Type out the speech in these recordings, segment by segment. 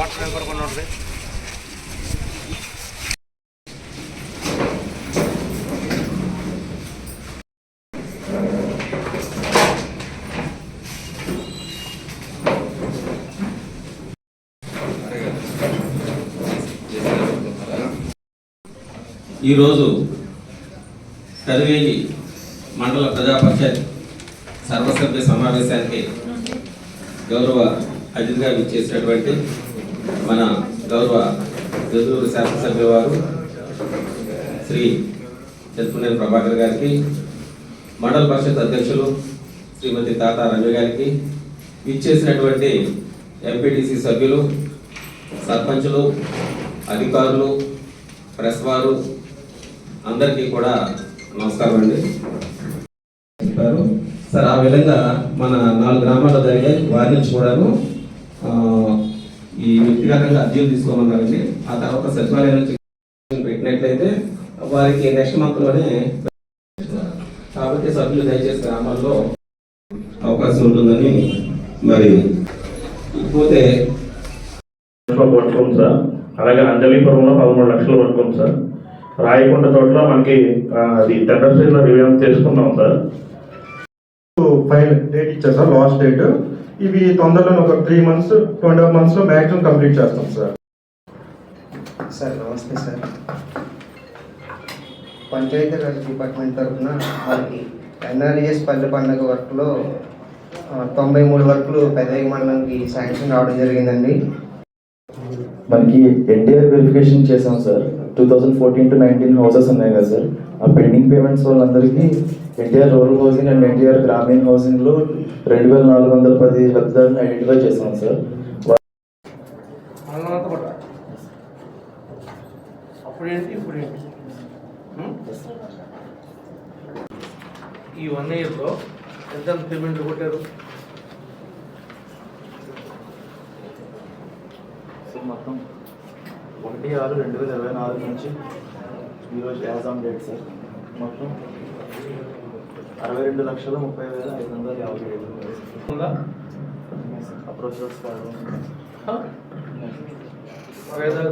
Water నిలబడకుండా ఉంటుంది ఈరోజు కదివేగి మండల ప్రజాపరిషత్ సర్వసభ్య సమావేశానికి గౌరవ అతిథిగా విచ్చేసినటువంటి మన గౌరవ జదూరు శాసనసభ్య వారు శ్రీ చెత్తునేని ప్రభాకర్ గారికి మండల పరిషత్ అధ్యక్షులు శ్రీమతి తాత రమ్య గారికి ఇచ్చేసినటువంటి ఎంపీటీసీ సభ్యులు సర్పంచులు అధికారులు ప్రెస్ వారు అందరికీ కూడా నమస్కారం అండి. చెప్పారు. సార్ ఆ విధంగా మన నాలుగు గ్రామాల్లో జరిగే వారి నుంచి కూడాను ఈ వ్యక్తిగతంగా అర్జీలు తీసుకోమన్నారండి ఆ తర్వాత సచివాలయం నుంచి పెట్టినట్లయితే వారికి నెక్స్ట్ మంత్లోనే కాబట్టి సభ్యులు దయచేసి గ్రామాల్లో అవకాశం ఉంటుందని మరి ఇకపోతే పట్టుకోండి సార్. అలాగే అంజలీపురంలో పదమూడు లక్షలు పట్టుకోండి సార్. రాయకొండ తోటలో మనకి అది టెండర్ రివ్యూ చేసుకున్నాం సార్. ఫైల్ డేట్ ఇచ్చారు సార్ లాస్ట్ డేట్ ఇవి తొందరలో ఒక three months two and half మంత్స్లో మాక్సిమం కంప్లీట్ చేస్తాం సార్. సార్ నమస్తే సార్. పంచాయతీరాజ్ డిపార్ట్మెంట్ తరఫున మనకి ఎన్ఆర్ఈఎస్ పల్లె పండుగ వర్క్లో తొంభై మూడు వర్కులు పెదవి మండలంకి శాంక్షన్ రావడం జరిగిందండి. మనకి ఎన్టీఆర్ వెరిఫికేషన్ చేసాం sir. Two thousand fourteen to nineteen houses ఉన్నాయి కదా సార్ ఆ పెండింగ్ పేమెంట్స్ వాళ్ళందరికీ NTR rural housing and NTR గ్రామీణ హౌసింగ్లో రెండు వేల నాలుగు వందల పది లబ్ధిదారులను ఐడెంటిఫై చేసాం సార్ అప్పుడేంటి? ఇప్పుడేంటి? ఈ వన్ ఇయర్లో ఎంత పేమెంట్ కొట్టారు? మొత్తం ఒకటి ఆరు రెండు వేల ఇరవై నాలుగు నుంచి ఈరోజు యాజ్ ఆన్ డేట్ సార్. మొత్తం అరవై రెండు లక్షల ముప్పై వేల ఐదు వందల యాభై ఏడు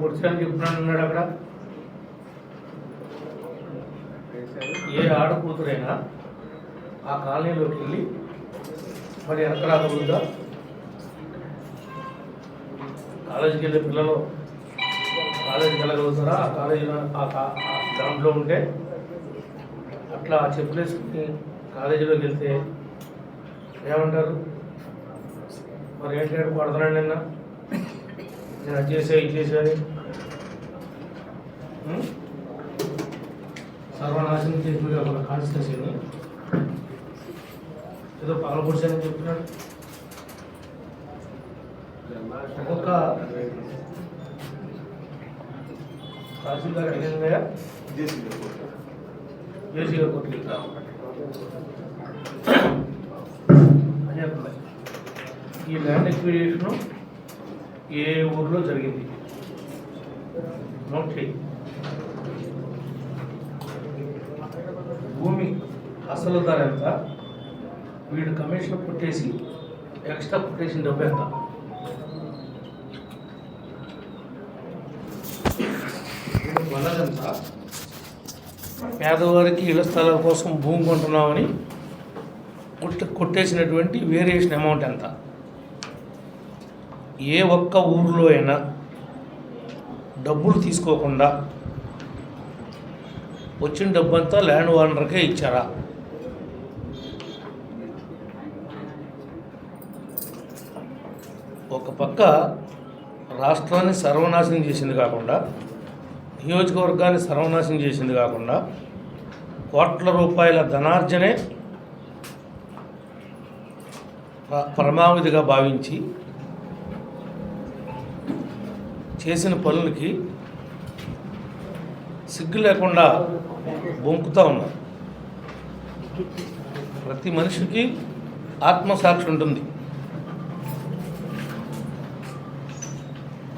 కూర్చొని చెప్తున్నాను అన్నాడు అక్కడ. ఏ ఆడ కూతురైనా? ఆ కాలనీలోకి వెళ్ళి మరి వెనక రాకూడదా కాలేజీకి వెళ్ళే పిల్లలు కాలేజీకి వెళ్ళగలుగుతారా? ఆ కాలేజీలో దాంట్లో ఉంటే అట్లా ఆ చెప్పులేసుకుని కాలేజీలోకి వెళ్తే ఏమంటారు? మరి ఏంటి ఆడు కొడతానండి నిన్న? నేను అది చేసే ఇది చేసే అని. ఉం? సర్వనాశనం చేసి ఒక కాన్స్టిట్యూన్సీని ఏదో పాలపొడిచానని చెప్తున్నాడు. ఒక్కొక్క తహసీల్దార్ అడిగిందయ్యా జేసీ గారు కొట్టి అని చెప్తున్నాయి ఈ ల్యాండ్ ఎక్విజిషన్ ఏ ఊర్లో జరిగింది? నోట్ చేయి. భూమి అసలు ధర ఎంత? వీడు కమిషన్ కొట్టేసి ఎక్స్ట్రా కొట్టేసిన డబ్బు ఎంత? వీడు పేదవారికి ఇళ్ళ స్థలాల కోసం భూమి కొంటున్నామని కొట్ట కొట్టేసినటువంటి వేరియేషన్ అమౌంట్ ఎంత? ఏ ఒక్క ఊరిలో అయినా డబ్బులు తీసుకోకుండా వచ్చిన డబ్బంతా ల్యాండ్ ఓనర్కే ఇచ్చారా? ఒక పక్క రాష్ట్రాన్ని సర్వనాశనం చేసింది కాకుండా నియోజకవర్గాన్ని సర్వనాశనం చేసింది కాకుండా కోట్ల రూపాయల ధనార్జనే ప- పరమావధిగా భావించి చేసిన పనులకి సిగ్గు లేకుండా బొంకుతూ ఉన్నారు. ప్రతి మనిషికి ఆత్మసాక్షి ఉంటుంది.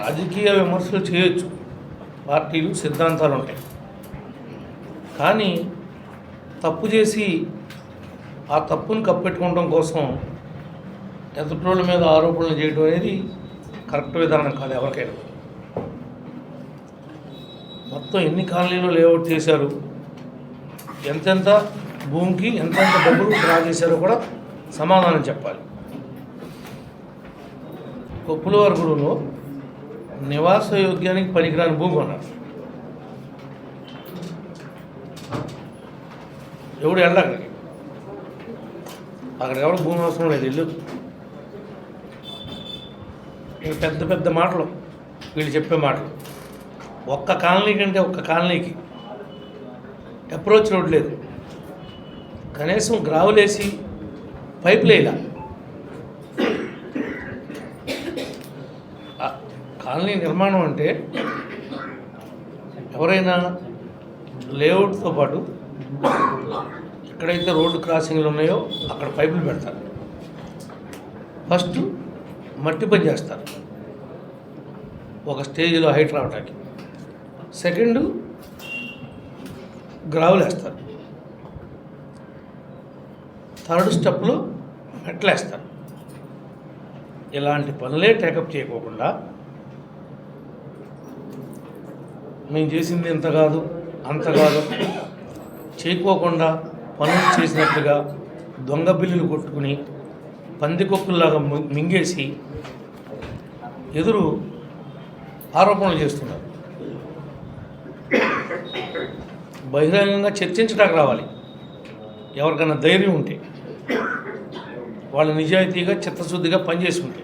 రాజకీయ విమర్శలు చేయొచ్చు. పార్టీలు సిద్ధాంతాలు ఉంటాయి. కానీ తప్పు చేసి ఆ తప్పును కప్పెట్టుకోవడం కోసం ఎదుటోళ్ళ మీద ఆరోపణలు చేయడం అనేది కరెక్ట్ విధానం కాదు ఎవరికైనా. మొత్తం ఎన్ని కాలనీలు లేఅవుట్ చేశారు? ఎంతెంత భూమికి ఎంతెంత డబ్బులు డ్రా చేశారో కూడా సమాధానం చెప్పాలి. కొప్పులవరకుడులో నివాస యోగ్యానికి పనికిరాని భూమి కొన్నాడు. ఎవడు వెళ్ళ అక్కడికి. అక్కడ ఎవరు భూమి అవసరం లేదు ఇల్లు ఇక పెద్ద పెద్ద మాటలు. వీళ్ళు చెప్పే మాటలు. ఒక్క కాలనీ కంటే ఒక్క కాలనీకి అప్రోచ్ రోడ్ లేదు. కనీసం గ్రావులేసి పైపులు వేయాలి ఆ కాలనీ నిర్మాణం అంటే ఎవరైనా లేఅవుట్తో పాటు ఎక్కడైతే రోడ్డు క్రాసింగ్లు ఉన్నాయో అక్కడ పైపులు పెడతారు. ఫస్ట్ మట్టి పని చేస్తారు. ఒక స్టేజ్లో హైట్ రావడానికి. సెకండ్ గ్రావులు వేస్తారు. థర్డ్ స్టెప్లో మెట్లు వేస్తారు ఇలాంటి పనులే టేకప్ చేయకోకుండా మేము చేసింది ఇంత కాదు అంత కాదు. చేయకోకుండా పనులు చేసినట్లుగా దొంగ బిల్లులు కొట్టుకుని పందికొక్కుల్లాగా మింగేసి ఎదురు ఆరోపణలు చేస్తున్నారు. బహిరంగంగా చర్చించడానికి రావాలి. ఎవరికైనా ధైర్యం ఉంటే వాళ్ళు నిజాయితీగా చిత్తశుద్ధిగా పనిచేసి ఉంటే.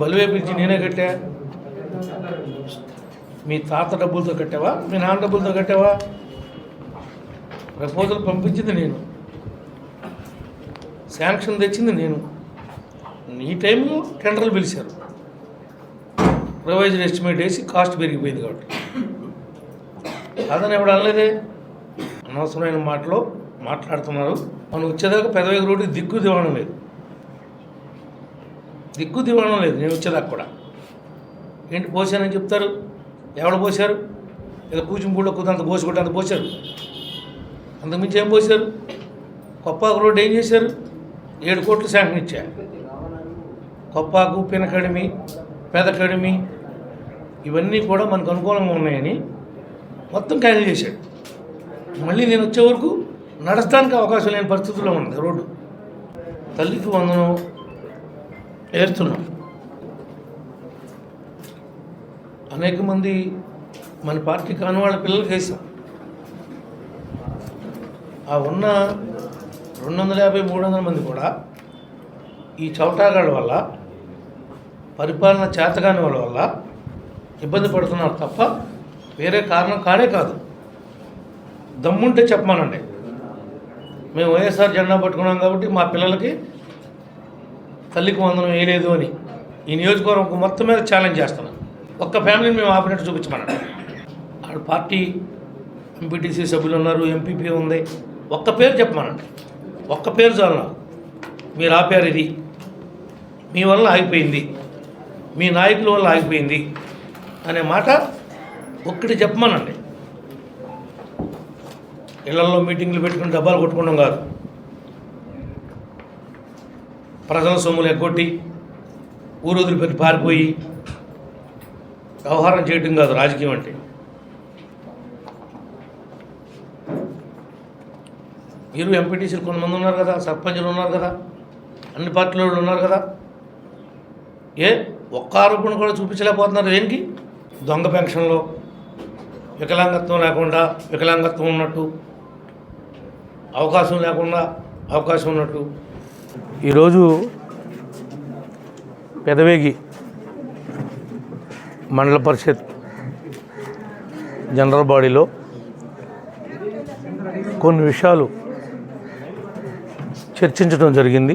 బలివేపించి నేనే కట్టా? మీ తాత డబ్బులతో కట్టావా? మీ నాన్న డబ్బులతో కట్టావా? ప్రపోజల్ పంపించింది నేను. శాంక్షన్ తెచ్చింది నేను. ఈ టైంలో టెండర్లు పిలిచారు. రివైజ్డ్ ఎస్టిమేట్ వేసి కాస్ట్ పెరిగిపోయింది కాబట్టి. కాదని ఎవడు అనలేదే? అనవసరమైన మాటలో మాట్లాడుతున్నారు. మనం వచ్చేదాకా పెదవేగ రోడ్డు దిక్కు దివాణం లేదు. దిగ్గు దివాణం లేదు నేను వచ్చేదాకా కూడా. ఏంటి పోసానని చెప్తారు? ఎవడు పోశారు? ఏదో కూచిపూడిలో కుదంత పోసుకుంటే అంత పోశారు. అంతకుమించి ఏం పోశారు? కొప్పాకు రోడ్డు ఏం చేశారు? ఏడు కోట్లు శాంక్షన్ ఇచ్చా కొప్పాకు పినకడిమి పెదకడిమి ఇవన్నీ కూడా మనకు అనుకూలంగా ఉన్నాయని మొత్తం క్యాన్సిల్ చేశాడు. మళ్ళీ నేను వచ్చే వరకు నడచడానికి అవకాశం లేని పరిస్థితుల్లో ఉన్నది రోడ్డు. తల్లికి వందనం ఏరుతున్నాం అనేక మంది మన పార్టీ కాని వాళ్ళ పిల్లలకి వేసాం ఆ ఉన్న రెండు వందల యాభై మూడు వందల మంది కూడా ఈ చౌటాగాళ్ళ వల్ల పరిపాలన చేతగాని వాళ్ళ వల్ల ఇబ్బంది పడుతున్నారు తప్ప వేరే కారణం కానే కాదు. దమ్ముంటే చెప్పమానండి. మేము వైఎస్ఆర్ జెండా పట్టుకున్నాం కాబట్టి మా పిల్లలకి తల్లికి వందనం వేయలేదు అని ఈ నియోజకవర్గం మొత్తం మీద ఛాలెంజ్ చేస్తున్నాం. ఒక్క ఫ్యామిలీని మేము ఆపినట్టు చూపించమన్నాడు. ఆడ పార్టీ ఎంపీటీసీ సభ్యులు ఉన్నారు ఎంపీపీ ఉంది. ఒక్క పేరు చెప్పమనండి ఒక్క పేరు చాలు మీరు ఆపారు ఇది. మీ వల్ల ఆగిపోయింది. మీ నాయకుల వల్ల ఆగిపోయింది అనే మాట ఒక్కటి చెప్పమనండి. ఇళ్ళలో మీటింగ్లు పెట్టుకుని డబ్బాలు కొట్టుకోవడం కాదు. ప్రజల సొమ్ములు ఎగ్గొట్టి ఊరు పెట్టి పారిపోయి వ్యవహారం చేయటం కాదు రాజకీయం అంటే. మీరు ఎంపీటీసీలు కొంతమంది ఉన్నారు కదా సర్పంచులు ఉన్నారు కదా అన్ని పార్టీల వాళ్ళు ఉన్నారు కదా. ఏ? ఒక్క ఆరోపణ కూడా చూపించలేకపోతున్నారు దేనికి? దొంగ పెన్షన్లో. వికలాంగత్వం లేకుండా వికలాంగత్వం ఉన్నట్టు అవకాశం లేకుండా అవకాశం ఉన్నట్టు ఈరోజు పెదవేగి మండల పరిషత్ జనరల్ బాడీలో కొన్ని విషయాలు చర్చించడం జరిగింది.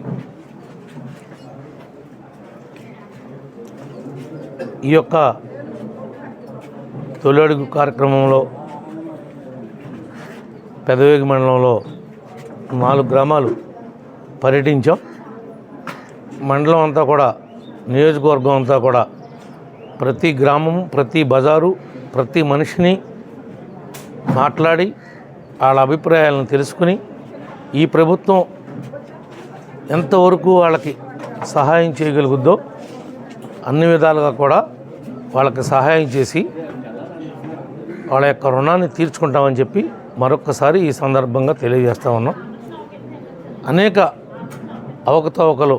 ఈ యొక్క తొలి అడుగు కార్యక్రమంలో పెదవేగి మండలంలో నాలుగు గ్రామాలు పర్యటించాం. మండలం అంతా కూడా నియోజకవర్గం అంతా కూడా ప్రతి గ్రామం ప్రతి బజారు ప్రతి మనిషిని మాట్లాడి వాళ్ళ అభిప్రాయాలను తెలుసుకుని ఈ ప్రభుత్వం ఎంతవరకు వాళ్ళకి సహాయం చేయగలుగుద్దో అన్ని విధాలుగా కూడా వాళ్ళకి సహాయం చేసి వాళ్ళ యొక్క రుణాన్ని తీర్చుకుంటామని చెప్పి మరొక్కసారి ఈ సందర్భంగా తెలియజేస్తా ఉన్నాం. అనేక అవకతవకలు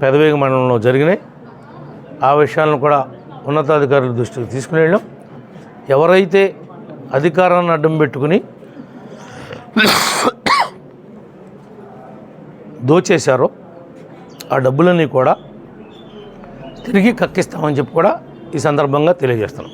పెదవేగ మండలంలో జరిగినాయి. ఆ విషయాలను కూడా ఉన్నతాధికారుల దృష్టికి తీసుకుని వెళ్ళాం. ఎవరైతే అధికారాన్ని అడ్డం పెట్టుకుని దోచేశారో ఆ డబ్బులన్నీ కూడా తిరిగి కక్కిస్తామని చెప్పి కూడా ఈ సందర్భంగా తెలియజేస్తున్నాం.